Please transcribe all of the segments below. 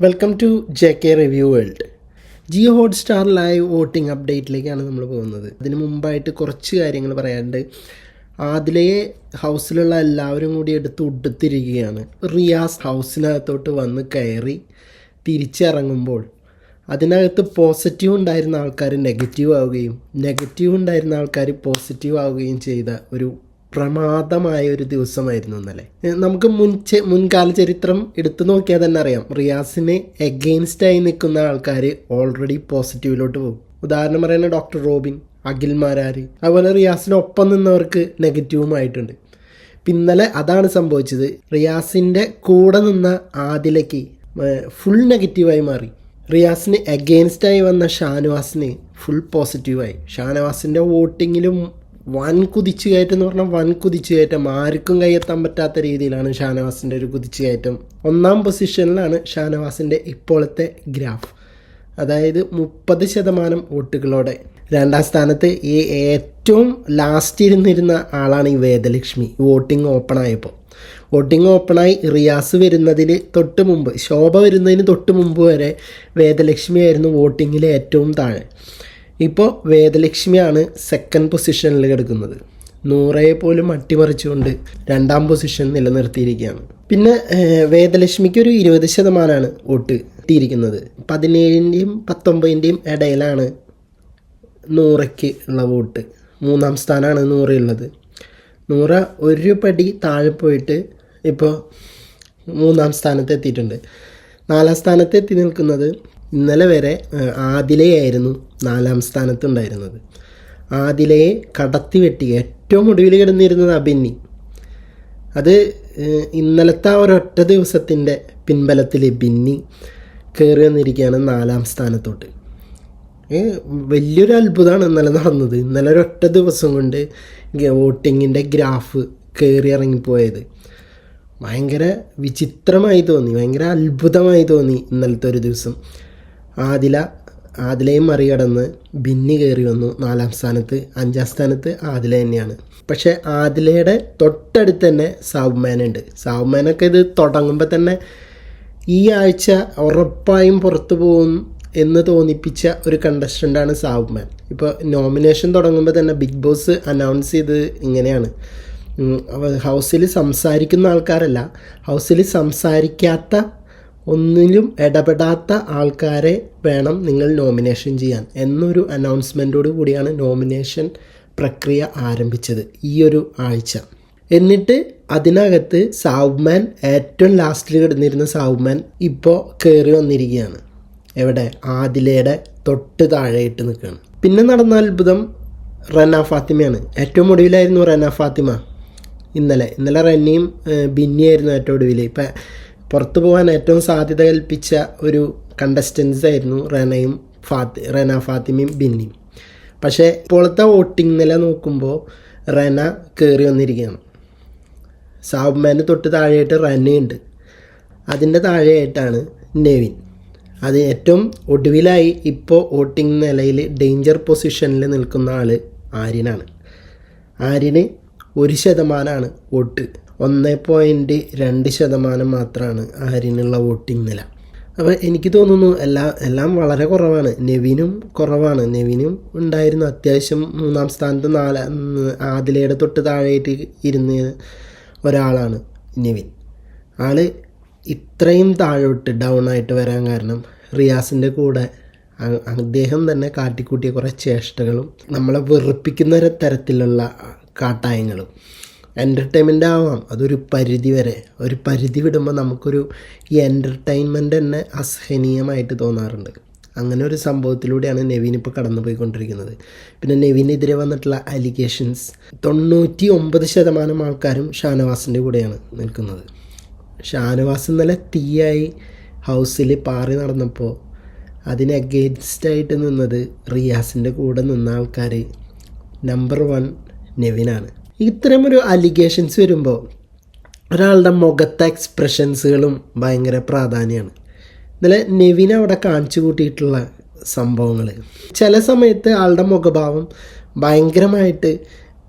Welcome to J K review world Jio Hotstar live voting അപ്ഡേറ്റിലേക്കാണ് നമ്മൾ പോകുന്നത്. അതിന് മുമ്പായിട്ട് കുറച്ച് കാര്യങ്ങൾ പറയാനുണ്ട്. ആദിലയെ ഹൗസിലുള്ള എല്ലാവരും കൂടി എടുത്ത് ഉടുത്തിരിക്കുകയാണ്. റിയാസ് ഹൗസിനകത്തോട്ട് വന്ന് കയറി തിരിച്ചിറങ്ങുമ്പോൾ അതിനകത്ത് പോസിറ്റീവ് ഉണ്ടായിരുന്ന ആൾക്കാർ നെഗറ്റീവ് ആവുകയും നെഗറ്റീവ് ഉണ്ടായിരുന്ന ആൾക്കാർ പോസിറ്റീവ് ആവുകയും ചെയ്ത ഒരു പ്രമാദമായ ഒരു ദിവസമായിരുന്നു ഇന്നലെ. നമുക്ക് മുൻ മുൻകാല ചരിത്രം എടുത്തു നോക്കിയാൽ തന്നെ അറിയാം. റിയാസിന് എഗെയിൻസ്റ്റായി നിൽക്കുന്ന ആൾക്കാർ ഓൾറെഡി പോസിറ്റീവിലോട്ട് പോകും. ഉദാഹരണം പറയുന്ന ഡോക്ടർ റോബിൻ അഖിൽ മാരാർ അതുപോലെ റിയാസിനൊപ്പം നിന്നവർക്ക് നെഗറ്റീവും ആയിട്ടുണ്ട്. ഇന്നലെ അതാണ് സംഭവിച്ചത്. റിയാസിന്റെ കൂടെ നിന്ന ആദിലയ്ക്ക് ഫുൾ നെഗറ്റീവായി മാറി. റിയാസിന് എഗെയിൻസ്റ്റായി വന്ന ഷാനവാസിന് ഫുൾ പോസിറ്റീവായി ഷാനവാസിന്റെ വോട്ടിങ്ങിലും വൻ കുതിച്ചു കയറ്റം എന്ന് പറഞ്ഞാൽ വൻ കുതിച്ചു കയറ്റം ആർക്കും കൈയെത്താൻ പറ്റാത്ത രീതിയിലാണ് ഷാനവാസിന്റെ ഒരു കുതിച്ചു കയറ്റം ഒന്നാം പൊസിഷനിലാണ് ഷാനവാസിന്റെ ഇപ്പോഴത്തെ ഗ്രാഫ്. അതായത് മുപ്പത് ശതമാനം വോട്ടുകളോടെ രണ്ടാം സ്ഥാനത്ത് ഈ ഏറ്റവും ലാസ്റ്റ് ഇരുന്നിരുന്ന ആളാണ് ഈ വേദലക്ഷ്മി. വോട്ടിംഗ് ഓപ്പൺ ആയപ്പോൾ വോട്ടിംഗ് ഓപ്പണായി റിയാസ് വരുന്നതിന് തൊട്ട് മുമ്പ് ശോഭ വരുന്നതിന് തൊട്ട് മുമ്പ് വരെ വേദലക്ഷ്മി ആയിരുന്നു വോട്ടിങ്ങിൽ ഏറ്റവും താഴെ. ഇപ്പോൾ വേദലക്ഷ്മിയാണ് സെക്കൻഡ് പൊസിഷനിൽ കിടക്കുന്നത്. നൂറയെ പോലും അട്ടിമറിച്ചുകൊണ്ട് രണ്ടാം പൊസിഷൻ നിലനിർത്തിയിരിക്കുകയാണ്. പിന്നെ വേദലക്ഷ്മിക്ക് ഒരു ഇരുപത് ശതമാനമാണ് വോട്ട് കിട്ടിയിരിക്കുന്നത്. പതിനേഴിന്റെയും പത്തൊമ്പതിന്റെയും ഇടയിലാണ് നൂറയ്ക്ക് ഉള്ള വോട്ട്. മൂന്നാം സ്ഥാനമാണ് നൂറയുള്ളത് നൂറ ഒരു പടി താഴെ പോയിട്ട് ഇപ്പോൾ മൂന്നാം സ്ഥാനത്ത് എത്തിയിട്ടുണ്ട്. നാലാം സ്ഥാനത്ത് എത്തി നിൽക്കുന്നത് ഇന്നലെ വരെ ആദിലയായിരുന്നു നാലാം സ്ഥാനത്തുണ്ടായിരുന്നത്. ആദിലയെ കടത്തി വെട്ടി ഏറ്റവും ഒടുവിൽ കിടന്നിരുന്നത് അബിന്നി അത് ഇന്നലത്തെ ഒരൊറ്റ ദിവസത്തിന്റെ പിൻബലത്തിൽ ബിന്നി കയറി വന്നിരിക്കുകയാണ് നാലാം സ്ഥാനത്തോട്ട്. വലിയൊരു അത്ഭുതമാണ് ഇന്നലെ നടന്നത്. ഇന്നലെ ഒരൊറ്റ ദിവസം കൊണ്ട് വോട്ടിങ്ങിന്റെ ഗ്രാഫ് കയറി ഇറങ്ങിപ്പോയത്. ഭയങ്കര വിചിത്രമായി തോന്നി ഭയങ്കര അത്ഭുതമായി തോന്നി ഇന്നലത്തെ ഒരു ദിവസം. ആദില ആദിലയും മറികടന്ന് ബിന്നി കയറി വന്നു. നാലാം സ്ഥാനത്ത് അഞ്ചാം സ്ഥാനത്ത് ആദില തന്നെയാണ്. പക്ഷേ ആദിലയുടെ തൊട്ടടുത്ത് തന്നെ സാവുമാനുണ്ട് സാവുമാനൊക്കെ ഇത് തുടങ്ങുമ്പോൾ തന്നെ ഈ ആഴ്ച ഉറപ്പായും പുറത്തു പോകും എന്ന് തോന്നിപ്പിച്ച ഒരു കണ്ടസ്റ്റന്റാണ് സാവുമാൻ ഇപ്പോൾ നോമിനേഷൻ തുടങ്ങുമ്പോൾ തന്നെ ബിഗ് ബോസ് അനൗൺസ് ചെയ്ത് ഇങ്ങനെയാണ്. ഹൗസിൽ സംസാരിക്കുന്ന ആൾക്കാരല്ല ഹൗസിൽ സംസാരിക്കാത്ത ഒന്നിലും ഇടപെടാത്ത ആൾക്കാരെ വേണം നിങ്ങൾ നോമിനേഷൻ ചെയ്യാൻ. എന്നൊരു അനൗൺസ്മെന്റോട് കൂടിയാണ് നോമിനേഷൻ പ്രക്രിയ ആരംഭിച്ചത് ഈ ഒരു ആഴ്ച. എന്നിട്ട് അതിനകത്ത് സാവുമാൻ ഏറ്റവും ലാസ്റ്റിൽ കിടന്നിരുന്ന സാവുമാൻ ഇപ്പോൾ കയറി വന്നിരിക്കുകയാണ്. എവിടെ? ആദിലയുടെ തൊട്ട് താഴെയിട്ട് നിൽക്കുകയാണ്. പിന്നെ നടന്ന അത്ഭുതം റന ഫാത്തിമയാണ്. ഏറ്റവും ഒടുവിലായിരുന്നു റന ഫാത്തിമ. ഇന്നലെ. ഇന്നലെ റന്നയും ബിന്നിയായിരുന്നു ഏറ്റവും ഒടുവിൽ ഇപ്പം പുറത്തു പോകാൻ ഏറ്റവും സാധ്യത കൽപ്പിച്ച ഒരു കണ്ടസ്റ്റൻസ് ആയിരുന്നു റനയും ഫാത്തി റന ഫാത്തിമയും ബിന്നിയും. പക്ഷേ ഇപ്പോഴത്തെ വോട്ടിംഗ് നില നോക്കുമ്പോൾ റന കയറി വന്നിരിക്കുകയാണ്. സാബ്മാന് തൊട്ട് താഴെയായിട്ട് റെനയുണ്ട് അതിന്റെ താഴെയായിട്ടാണ് നെവിൻ. അത് ഏറ്റവും ഒടുവിലായി ഇപ്പോൾ വോട്ടിംഗ് നിലയിൽ ഡേഞ്ചർ പൊസിഷനിൽ നിൽക്കുന്ന ആൾ ആര്യനാണ്. ആര്യന് ഒരു ശതമാനമാണ് വോട്ട്. ഒന്ന് പോയിന്റ് രണ്ട് ശതമാനം മാത്രമാണ് ആരിനുള്ള വോട്ടിംഗ് നില. അപ്പോൾ എനിക്ക് തോന്നുന്നു എല്ലാ എല്ലാം വളരെ കുറവാണ്. നെവിനും കുറവാണ്. നെവിനും ഉണ്ടായിരുന്നു അത്യാവശ്യം മൂന്നാം സ്ഥാനത്ത് നാല ആദിലയുടെ തൊട്ട് താഴെയായിട്ട് ഇരുന്ന് ഒരാളാണ് നെവിൻ. ആൾ ഇത്രയും താഴോട്ട് ഡൗൺ ആയിട്ട് വരാൻ കാരണം റിയാസിന്റെ കൂടെ അദ്ദേഹം തന്നെ കാട്ടിക്കൂട്ടിയ കുറേ ചേഷ്ടകളും നമ്മളെ വെറുപ്പിക്കുന്ന തരത്തിലുള്ള കാട്ടായങ്ങളും എന്റർടൈൻമെന്റ് ആവാം. അതൊരു പരിധി വരെ. ഒരു പരിധി വിടുമ്പോൾ നമുക്കൊരു ഈ എന്റർടൈൻമെന്റ് തന്നെ അസഹനീയമായിട്ട് തോന്നാറുണ്ട്. അങ്ങനെ ഒരു സംഭവത്തിലൂടെയാണ് നെവിൻ ഇപ്പോൾ കടന്നു പോയിക്കൊണ്ടിരിക്കുന്നത് പിന്നെ നെവിനെതിരെ വന്നിട്ടുള്ള അലിഗേഷൻസ് തൊണ്ണൂറ്റി ഒമ്പത് ശതമാനം ആൾക്കാരും ഷാനവാസിന്റെ കൂടെയാണ് നിൽക്കുന്നത്. ഷാനവാസ് ഇന്നലെ തീയായി ഹൗസിൽ പാറി നടന്നപ്പോൾ അതിന് അഗെയിൻസ്റ്റായിട്ട് നിന്നത് റിയാസിന്റെ കൂടെ നിന്ന ആൾക്കാർ നമ്പർ വൺ നെവിനാണ്. ഇത്തരമൊരു അലിഗേഷൻസ് വരുമ്പോൾ ഒരാളുടെ മുഖത്തെ എക്സ്പ്രഷൻസുകളും ഭയങ്കര പ്രാധാന്യമാണ് ഇന്നലെ നെവിൻ അവിടെ കാണിച്ചു കൂട്ടിയിട്ടുള്ള സംഭവങ്ങൾ ചില സമയത്ത് ആളുടെ മുഖഭാവം ഭയങ്കരമായിട്ട്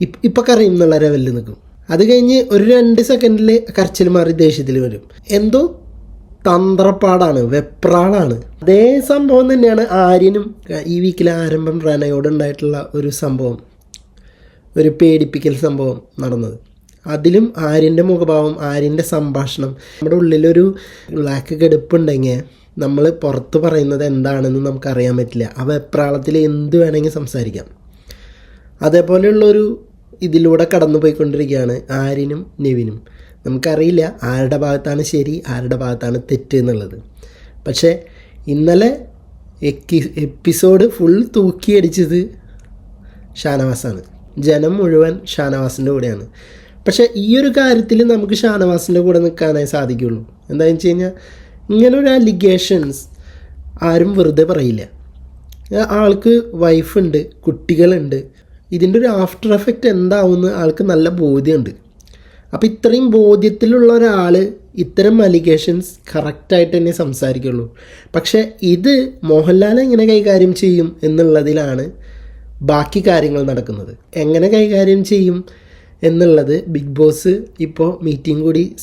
ഇപ്പം ഇപ്പം കറിയുന്നുള്ള ലെവലിൽ നിൽക്കും അത് കഴിഞ്ഞ് ഒരു രണ്ട് സെക്കൻഡിൽ കരച്ചിൽ മാറി ദേഷ്യത്തിൽ വരും. എന്തോ തന്ത്രപ്പാടാണ് വെപ്രാളാണ്. അതേ സംഭവം തന്നെയാണ് ആര്യനും ഈ വീക്കിലെ ആരംഭം റനയോട് ഉണ്ടായിട്ടുള്ള ഒരു സംഭവം. ഒരു പേടിപ്പിക്കൽ സംഭവം നടന്നത്. അതിലും ആര്യന്റെ മുഖഭാവം ആര്യന്റെ സംഭാഷണം. നമ്മുടെ ഉള്ളിലൊരു ബ്ലാക്ക് കെടുപ്പുണ്ടെങ്കിൽ നമ്മൾ പുറത്ത് പറയുന്നത് എന്താണെന്ന് നമുക്കറിയാൻ പറ്റില്ല. അവ എപ്രാളത്തിൽ എന്ത് വേണമെങ്കിൽ സംസാരിക്കാം. അതേപോലെയുള്ളൊരു ഇതിലൂടെ കടന്നു പോയിക്കൊണ്ടിരിക്കുകയാണ് ആര്യനും നെവിനും. നമുക്കറിയില്ല ആരുടെ ഭാഗത്താണ് ശരി ആരുടെ ഭാഗത്താണ് തെറ്റ് എന്നുള്ളത്. പക്ഷേ ഇന്നലെ എക്കി എപ്പിസോഡ് ഫുൾ തൂക്കിയടിച്ചത് ഷാനവാസാണ്. ജനം മുഴുവൻ ഷാനവാസിന്റെ കൂടെയാണ്. പക്ഷേ ഈ ഒരു കാര്യത്തിൽ നമുക്ക് ഷാനവാസിന്റെ കൂടെ നിൽക്കാനായി സാധിക്കുള്ളൂ. എന്താണെന്ന് വെച്ച് കഴിഞ്ഞാൽ ഇങ്ങനൊരു അലിഗേഷൻസ് ആരും വെറുതെ പറയില്ല. ആൾക്ക് വൈഫുണ്ട് കുട്ടികളുണ്ട്. ഇതിന്റെ ഒരു ആഫ്റ്റർ എഫക്റ്റ് എന്താവുമെന്ന് ആൾക്ക് നല്ല ബോധ്യമുണ്ട്. അപ്പോൾ ഇത്രയും ബോധ്യത്തിലുള്ള ഒരാൾ ഇത്തരം അലിഗേഷൻസ് കറക്റ്റായിട്ട് തന്നെ സംസാരിക്കുള്ളൂ. പക്ഷേ ഇത് മോഹൻലാൽ എങ്ങനെ കൈകാര്യം ചെയ്യും എന്നുള്ളതിലാണ് ബാക്കി കാര്യങ്ങൾ നടക്കുന്നത്. എങ്ങനെ കൈകാര്യം ചെയ്യും എന്നുള്ളത് ബിഗ് ബോസ് ഇപ്പോൾ മീറ്റിംഗ് കൂടി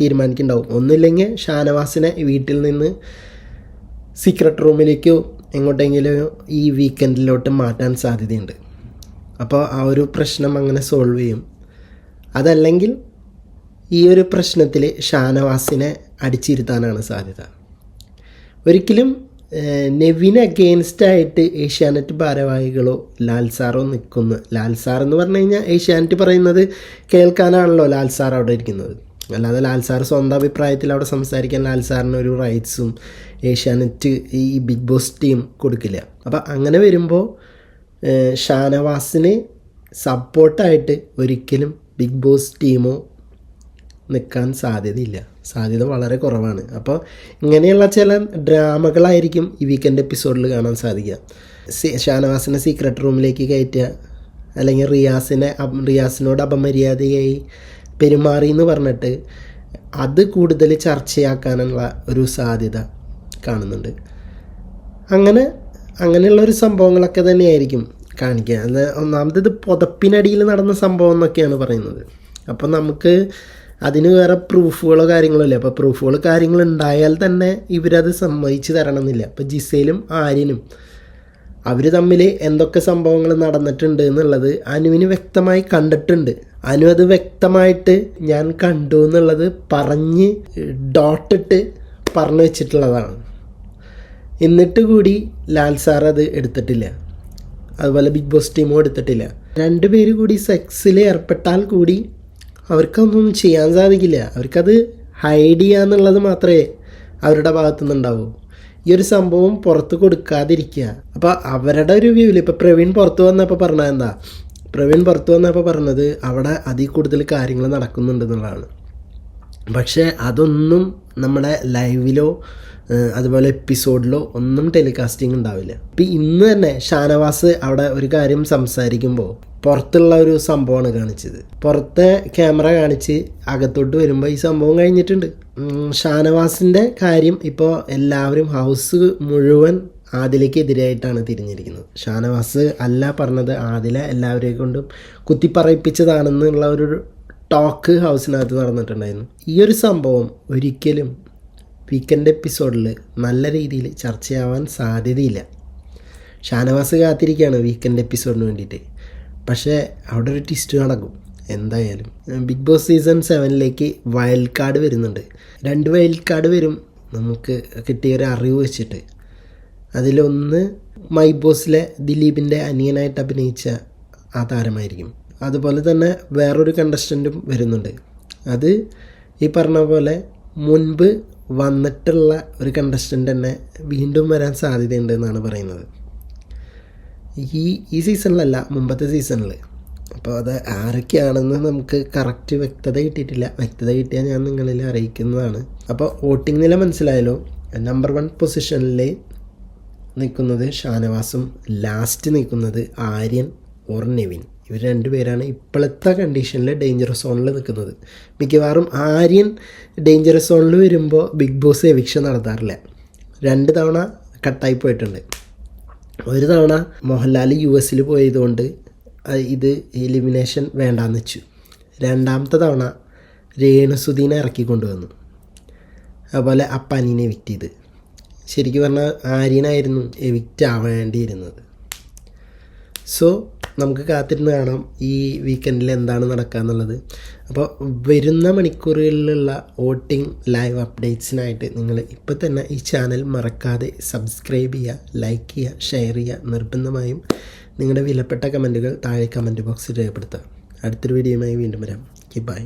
തീരുമാനിക്കുന്നുണ്ടാവും. ഒന്നില്ലെങ്കിൽ ഷാനവാസിനെ വീട്ടിൽ നിന്ന് സീക്രട്ട് റൂമിലേക്കോ എങ്ങോട്ടെങ്കിലും ഈ വീക്കെൻഡിലോട്ട് മാറ്റാൻ സാധ്യതയുണ്ട്. അപ്പോൾ ആ ഒരു പ്രശ്നം അങ്ങനെ സോൾവ് ചെയ്യും. അതല്ലെങ്കിൽ ഈ ഒരു പ്രശ്നത്തിൽ ഷാനവാസിനെ അടിച്ചിരുത്താനാണ് സാധ്യത. ഒരിക്കലും നെവിന് അഗെയിൻസ്റ്റായിട്ട് ഏഷ്യാനെറ്റ് ഭാരവാഹികളോ ലാൽ സാറോ നിൽക്കുന്നു. ലാൽ സാർ എന്ന് പറഞ്ഞു കഴിഞ്ഞാൽ ഏഷ്യാനെറ്റ് പറയുന്നത് കേൾക്കാനാണല്ലോ ലാൽ സാർ അവിടെ ഇരിക്കുന്നത്. അല്ലാതെ ലാൽ സാർ സ്വന്തം അഭിപ്രായത്തിൽ അവിടെ സംസാരിക്കാൻ ലാൽ സാറിന് ഒരു റൈറ്റ്സും ഏഷ്യാനെറ്റ് ഈ ബിഗ് ബോസ് ടീം കൊടുക്കില്ല. അപ്പം അങ്ങനെ വരുമ്പോൾ ഷാനവാസിന് സപ്പോർട്ടായിട്ട് ഒരിക്കലും ബിഗ് ബോസ് ടീമോ നിൽക്കാൻ സാധ്യതയില്ല. സാധ്യത വളരെ കുറവാണ്. അപ്പോൾ ഇങ്ങനെയുള്ള ചില ഡ്രാമകളായിരിക്കും ഈ വീക്കെൻഡ് എപ്പിസോഡിൽ കാണാൻ സാധിക്കുക. ഷാനവാസിനെ സീക്രട്ട് റൂമിലേക്ക് കയറ്റുക അല്ലെങ്കിൽ റിയാസിനെ റിയാസിനോട് അപമര്യാദയായി പെരുമാറി എന്ന് പറഞ്ഞിട്ട് അത് കൂടുതൽ ചർച്ചയാക്കാനുള്ള ഒരു സാധ്യത കാണുന്നുണ്ട്. അങ്ങനെ അങ്ങനെയുള്ള ഒരു സംഭവങ്ങളൊക്കെ തന്നെയായിരിക്കും കാണിക്കുക. അത് ഒന്നാമത് പുതപ്പിനടിയിൽ നടന്ന സംഭവം എന്നൊക്കെയാണ് പറയുന്നത്. അപ്പോൾ നമുക്ക് അതിന് വേറെ പ്രൂഫുകളോ കാര്യങ്ങളോ ഇല്ല. അപ്പോൾ പ്രൂഫുകൾ കാര്യങ്ങൾ ഉണ്ടായാൽ തന്നെ ഇവരത് സമ്മതിച്ച് തരണമെന്നില്ല. അപ്പോൾ ജിസയിലും ആര്യനും അവർ തമ്മിൽ എന്തൊക്കെ സംഭവങ്ങൾ നടന്നിട്ടുണ്ട് എന്നുള്ളത് അനുവിന് വ്യക്തമായി കണ്ടിട്ടുണ്ട്. അനു അത് വ്യക്തമായിട്ട് ഞാൻ കണ്ടു എന്നുള്ളത് പറഞ്ഞ് ഡോട്ടിട്ട് പറഞ്ഞു വെച്ചിട്ടുള്ളതാണ്. എന്നിട്ട് കൂടി ലാൽ സാർ അത് എടുത്തിട്ടില്ല. അതുപോലെ ബിഗ് ബോസ് ടീമും എടുത്തിട്ടില്ല. രണ്ടുപേര് കൂടി സെക്സിൽ ഏർപ്പെട്ടാൽ കൂടി അവർക്കൊന്നും ചെയ്യാൻ സാധിക്കില്ല. അവർക്കത് ഹൈഡ് ചെയ്യുക എന്നുള്ളത് മാത്രമേ അവരുടെ ഭാഗത്തു നിന്നുണ്ടാവൂ ഈ ഒരു സംഭവം പുറത്ത് കൊടുക്കാതിരിക്കുക. അപ്പോൾ അവരുടെ ഒരു വ്യൂവിൽ ഇപ്പോൾ പ്രവീൺ പുറത്ത് വന്നപ്പോൾ പറഞ്ഞത് എന്താ? പ്രവീൺ പുറത്ത് വന്നപ്പോൾ പറഞ്ഞത് അവിടെ അതിൽ കൂടുതൽ കാര്യങ്ങൾ നടക്കുന്നുണ്ട് എന്നുള്ളതാണ്. പക്ഷേ അതൊന്നും നമ്മുടെ ലൈവിലോ അതുപോലെ എപ്പിസോഡിലോ ഒന്നും ടെലികാസ്റ്റിംഗ് ഉണ്ടാവില്ല. ഇപ്പം ഇന്ന് തന്നെ ഷാനവാസ് അവിടെ ഒരു കാര്യം സംസാരിക്കുമ്പോൾ പുറത്തുള്ള ഒരു സംഭവമാണ് കാണിച്ചത്. പുറത്തെ ക്യാമറ കാണിച്ച് അകത്തോട്ട് വരുമ്പോൾ ഈ സംഭവം കഴിഞ്ഞിട്ടുണ്ട്. ഷാനവാസിന്റെ കാര്യം ഇപ്പോൾ എല്ലാവരും ഹൗസ് മുഴുവൻ ആദിലേക്ക് എതിരായിട്ടാണ് തിരിഞ്ഞിരിക്കുന്നത്. ഷാനവാസ് അല്ല പറഞ്ഞത് ആദില എല്ലാവരെയും കൊണ്ടും കുത്തിപ്പറയിപ്പിച്ചതാണെന്നുള്ള ഒരു ടോക്ക് ഹൗസിനകത്ത് നടന്നിട്ടുണ്ടായിരുന്നു. ഈ ഒരു സംഭവം ഒരിക്കലും വീക്കെൻഡ് എപ്പിസോഡിൽ നല്ല രീതിയിൽ ചർച്ചയാവാൻ സാധ്യതയില്ല. ഷാനവാസ് കാത്തിരിക്കുകയാണ് വീക്കെൻഡ് എപ്പിസോഡിന് വേണ്ടിയിട്ട്. പക്ഷേ അവിടെ ഒരു ട്വിസ്റ്റ് നടക്കും. എന്തായാലും ബിഗ് ബോസ് സീസൺ സെവനിലേക്ക് വൈൽഡ് കാർഡ് വരുന്നുണ്ട്. രണ്ട് വൈൽഡ് കാർഡ് വരും നമുക്ക് കിട്ടിയ ഒരു അറിവ് വെച്ചിട്ട്. അതിലൊന്ന് മൈ ബോസിലെ ദിലീപിന്റെ അനിയനായിട്ട് അഭിനയിച്ച ആ താരമായിരിക്കും. അതുപോലെ തന്നെ വേറൊരു കണ്ടസ്റ്റന്റും വരുന്നുണ്ട്. അത് ഈ പറഞ്ഞ പോലെ മുൻപ് വന്നിട്ടുള്ള ഒരു കണ്ടസ്റ്റന്റ് തന്നെ വീണ്ടും വരാൻ സാധ്യതയുണ്ട് എന്നാണ് പറയുന്നത്. ഈ ഈ സീസണിലല്ല മുമ്പത്തെ സീസണിൽ അപ്പോൾ അത് ആരൊക്കെയാണെന്ന് നമുക്ക് കറക്റ്റ് വ്യക്തത കിട്ടിയിട്ടില്ല. വ്യക്തത കിട്ടിയാൽ ഞാൻ നിങ്ങളിൽ അറിയിക്കുന്നതാണ്. അപ്പോൾ വോട്ടിംഗ് നില മനസ്സിലായല്ലോ. നമ്പർ വൺ പൊസിഷനിൽ നിൽക്കുന്നത് ഷാനവാസും ലാസ്റ്റ് നിൽക്കുന്നത് ആര്യൻ ഓർ നെവിൻ. ഇവർ രണ്ടുപേരാണ് ഇപ്പോഴത്തെ കണ്ടീഷനിൽ ഡേഞ്ചറസ് സോണിൽ നിൽക്കുന്നത് മിക്കവാറും ആര്യൻ ഡേഞ്ചറസ് സോണിൽ വരുമ്പോൾ ബിഗ് ബോസ് എവിക്ഷൻ നടത്താറില്ല. രണ്ട് തവണ കട്ടായി പോയിട്ടുണ്ട്. ഒരു തവണ മോഹൻലാൽ യു എസിൽ പോയതുകൊണ്ട് ഇത് എലിമിനേഷൻ വേണ്ടാന്ന് വെച്ചു. രണ്ടാമത്തെ തവണ രേണുസുദീനെ ഇറക്കി കൊണ്ടുവന്നു. അതുപോലെ അപ്പാനീനെ എവിക്റ്റ് ചെയ്ത്. ശരിക്കും പറഞ്ഞാൽ ആര്യനായിരുന്നു എവിക്റ്റ് ആവേണ്ടിയിരുന്നത്. സോ നമുക്ക് കാത്തിരുന്ന് കാണാം ഈ വീക്കെൻഡിൽ എന്താണ് നടക്കുക എന്നുള്ളത് അപ്പോൾ വരുന്ന മണിക്കൂറുകളിലുള്ള വോട്ടിംഗ് ലൈവ് അപ്ഡേറ്റ്സിനായിട്ട് നിങ്ങൾ ഇപ്പോൾ തന്നെ ഈ ചാനൽ മറക്കാതെ സബ്സ്ക്രൈബ് ചെയ്യുക ലൈക്ക് ചെയ്യുക ഷെയർ ചെയ്യുക. നിർബന്ധമായും നിങ്ങളുടെ വിലപ്പെട്ട കമന്റുകൾ താഴെ കമന്റ് ബോക്സിൽ രേഖപ്പെടുത്തുക. അടുത്തൊരു വീഡിയോയുമായി വീണ്ടും വരാം. ബൈ